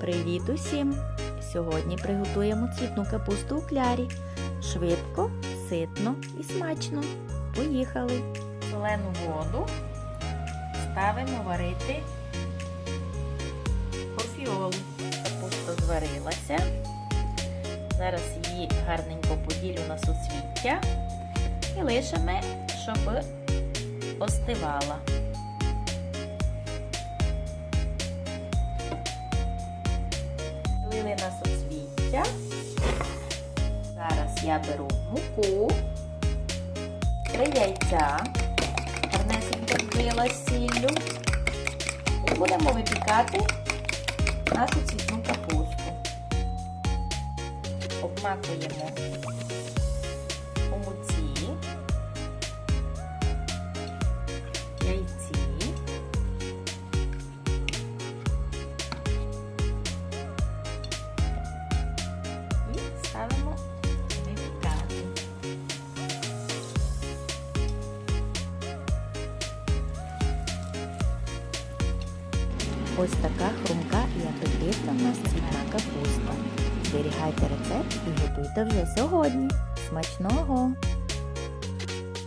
Привіт усім! Сьогодні приготуємо цвітну капусту у клярі. Швидко, ситно і смачно. Поїхали! Солену воду ставимо варити кофіолу. Капуста зварилася. Зараз її гарненько поділю на суцвіття і лишимо, щоб остивала. Соцвіття. Зараз я беру муку, три яйця, гарнесенько вкрила сіллю і будемо випікати нашу цвітну капусту. Обмакуємо у муці, яйці. Ось така хрумка і апетитна в нас цвітна капуста. Зберігайте рецепт і готуйте вже сьогодні. Смачного!